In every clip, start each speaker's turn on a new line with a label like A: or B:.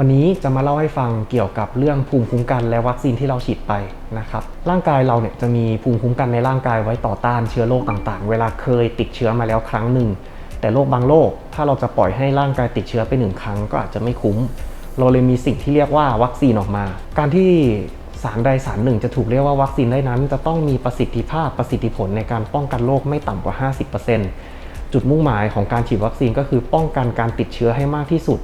A: วันนี้จะมาเล่าให้ฟังเกี่ยวกับเรื่องภูมิคุ้มกันและวัคซีนที่เราฉีดไปนะครับ ร่างกายเราเนี่ยจะมีภูมิคุ้มกันในร่างกายไว้ต่อต้านเชื้อโรคต่างๆ เวลาเคยติดเชื้อมาแล้วครั้งหนึ่ง แต่โรคบางโรคถ้าเราจะปล่อยให้ร่างกายติดเชื้อไปหนึ่งครั้งก็อาจจะไม่คุ้ม เราเลยมีสิ่งที่เรียกว่าวัคซีนออกมา การที่สารใดสารหนึ่งจะถูกเรียกว่าวัคซีนได้นั้น จะต้องมีประสิทธิภาพประสิทธิผลในการป้องกันโรคไม่ต่ำกว่า 50%จุดมุ่งหมายของการฉีดวัคซีนก็คือป้องกันการติดเชื้อให้มากที่สุด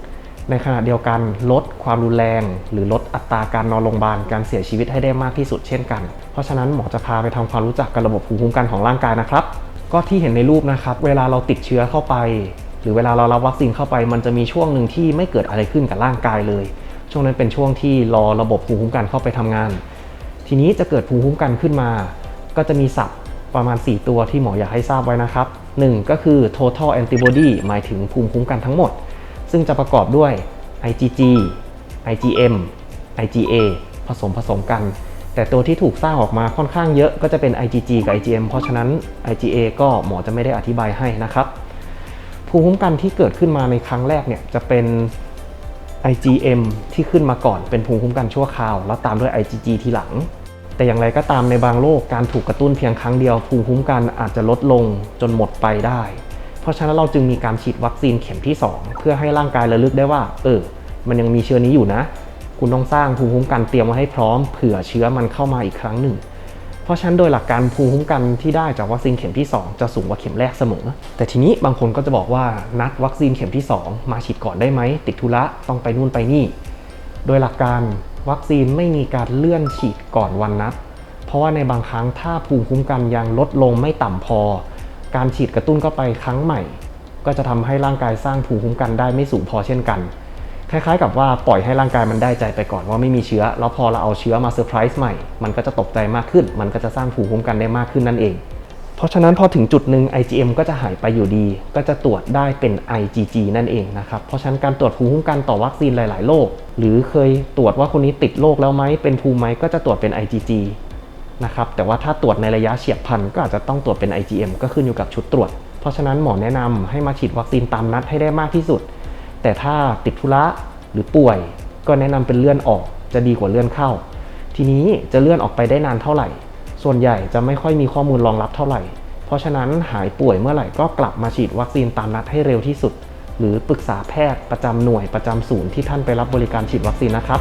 A: ในขณะเดียวกันลดความรุนแรง หรือลดอัตราการนอนโรงพยาบาลการเสียชีวิตให้ได้มากที่สุดเช่นกัน เพราะฉะนั้นหมอจะพาไปทำความรู้จักกับระบบภูมิคุ้มกันของร่างกายนะครับ ก็ที่เห็นในรูปนะครับ เวลาเราติดเชื้อเข้าไป หรือเวลาเรารับวัคซีนเข้าไป มันจะมีช่วงหนึ่งที่ไม่เกิดอะไรขึ้นกับร่างกายเลย ช่วงนั้นเป็นช่วงที่รอระบบภูมิคุ้มกันเข้าไปทำงาน ทีนี้จะเกิดภูมิคุ้มกันขึ้นมา ก็จะมีศัพท์ประมาณ 4 ตัวที่หมออยากให้ทราบไว้นะครับ 1 ก็คือ total antibody หมายถึงภูมิคุ้มกันทั้งหมด ซึ่งจะประกอบด้วย IgG IgM IgA ผสมผสมกัน แต่ตัวที่ถูกสร้างออกมาค่อนข้างเยอะก็จะเป็น IgG กับ IgM เพราะฉะนั้น IgA ก็หมอจะไม่ได้อธิบายให้นะครับภูมิคุ้มกันที่เกิดขึ้นมาในครั้งแรกเนี่ยจะเป็น IgM ที่ขึ้นมาก่อนเป็นภูมิคุ้มกันชั่วคราว แล้วตามด้วย IgG ทีหลัง แต่อย่างไรก็ตามในบางโรคการถูกกระตุ้นเพียงครั้งเดียว ภูมิคุ้มกันอาจจะลดลงจนหมดไปได้ เพราะฉะนั้นเราจึงมีการฉีดวัคซีนเข็มที่ 2 เพื่อให้ร่างกายระลึกได้ว่า เออ มันยังมีเชื้อนี้อยู่นะ คุณต้องสร้างภูมิคุ้มกันเตรียมไว้ให้พร้อมเผื่อเชื้อมันเข้ามาอีกครั้งหนึ่ง เพราะฉะนั้นโดยหลักการภูมิคุ้มกันที่ได้จากวัคซีนเข็มที่ 2 จะสูงกว่าเข็มแรกเสมอ แต่ทีนี้บางคนก็จะบอกว่านัดวัคซีนเข็มที่ 2 มาฉีดก่อนได้ไหมติดธุระต้องไปนู่นไปนี่ โดยหลักการวัคซีนไม่มีการเลื่อนฉีดก่อนวันนัด เพราะว่าในบางครั้งถ้าภูมิคุ้มกันยังลดลงไม่ต่ำพอ การฉีดกระตุ้นเข้าไปครั้งใหม่ ก็จะทำให้ร่างกายสร้างภูมิคุ้มกันได้ไม่สูงพอเช่นกัน คล้ายๆ กับว่าปล่อยให้ร่างกายมันได้ใจไปก่อนว่าไม่มีเชื้อ แล้วพอเราเอาเชื้อมาเซอร์ไพรส์ใหม่ มันก็จะตกใจมากขึ้น มันก็จะสร้างภูมิคุ้มกันได้มากขึ้นนั่นเอง เพราะฉะนั้นพอถึงจุดหนึ่ง IgM ก็จะหายไปอยู่ดี ก็จะตรวจได้เป็น IgG นั่นเองนะครับ เพราะฉะนั้นการตรวจภูมิคุ้มกันต่อวัคซีนหลาย ๆ โรค หรือเคยตรวจว่าคนนี้ติดโรคแล้วไหมเป็นภูมิไหมก็จะตรวจเป็น IgG นะครับแต่ว่าถ้าตรวจในระยะเฉียบพลันก็อาจจะต้องตรวจเป็น IgM ก็ขึ้นอยู่กับชุดตรวจ เพราะฉะนั้นหมอแนะนำให้มาฉีดวัคซีนตามนัดให้ได้มากที่สุด แต่ถ้าติดธุระหรือป่วย ก็แนะนำเป็นเลื่อนออกจะดีกว่าเลื่อนเข้า ทีนี้จะเลื่อนออกไปได้นานเท่าไหร่ ส่วนใหญ่จะไม่ค่อยมีข้อมูลรองรับเท่าไหร่ เพราะฉะนั้นหายป่วยเมื่อไหร่ก็กลับมาฉีดวัคซีนตามนัดให้เร็วที่สุด หรือปรึกษาแพทย์ประจำหน่วยประจำศูนย์ที่ท่านไปรับบริการฉีดวัคซีนนะครับ